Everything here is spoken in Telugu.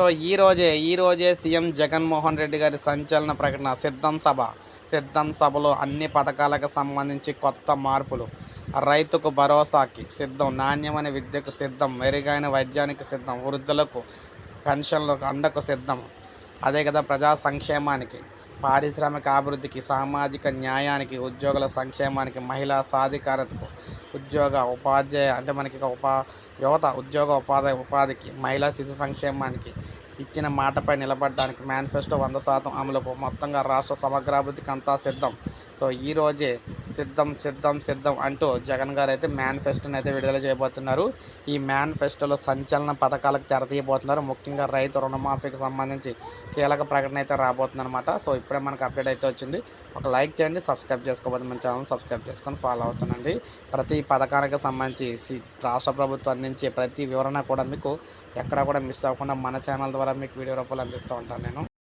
సో ఈ రోజే ఈ రోజే సీఎం జగన్మోహన్ రెడ్డి గారి సంచలన ప్రకటన సిద్ధం సభ. సిద్ధం సభలో అన్ని పథకాలకు సంబంధించి కొత్త మార్పులు. రైతుకు భరోసాకి సిద్ధం నాణ్యమైన విద్యకు సిద్ధం మెరుగైన వైద్యానికి సిద్ధం వృద్ధులకు పెన్షన్లకు అండకు సిద్ధం. అదే కదా ప్రజా సంక్షేమానికి పారిశ్రామిక అభివృద్ధికి సామాజిక న్యాయానికి ఉద్యోగుల సంక్షేమానికి మహిళా సాధికారతకు ఉద్యోగ ఉపాధ్యాయ అంటే మనకి ఒక ఉపా యువత ఉద్యోగ ఉపాధి ఉపాధికి మహిళా శిశు సంక్షేమానికి ఇచ్చిన మాటపై నిలబడడానికి మేనిఫెస్టో వంద శాతం అమలుకు మొత్తంగా రాష్ట్ర సమగ్రాభివృద్ధికి అంతా సిద్ధం. సో ఈ రోజే సిద్ధం సిద్ధం సిద్ధం అంటూ జగన్ గారు అయితే మేనిఫెస్టోని అయితే విడుదల చేయబోతున్నారు. ఈ మేనిఫెస్టోలో సంచలన పథకాలకు తెరతీయబోతున్నారు. ముఖ్యంగా రైతు రుణమాఫీకి సంబంధించి కీలక ప్రకటన అయితే రాబోతుంది అనమాట సో ఇప్పుడే మనకు అప్డేట్ అయితే వచ్చింది. ఒక లైక్ చేయండి సబ్స్క్రైబ్ చేసుకోబోతుంది మన ఛానల్ సబ్స్క్రైబ్ చేసుకొని ఫాలో అవుతుండండి. ప్రతి పథకానికి సంబంధించి సి- రాష్ట్ర ప్రభుత్వం అందించే ప్రతి వివరణ కూడా మీకు ఎక్కడా కూడా మిస్ అవ్వకుండా మన ఛానల్ ద్వారా మీకు వీడియో రూపాయలు అందిస్తూ ఉంటాను నేను.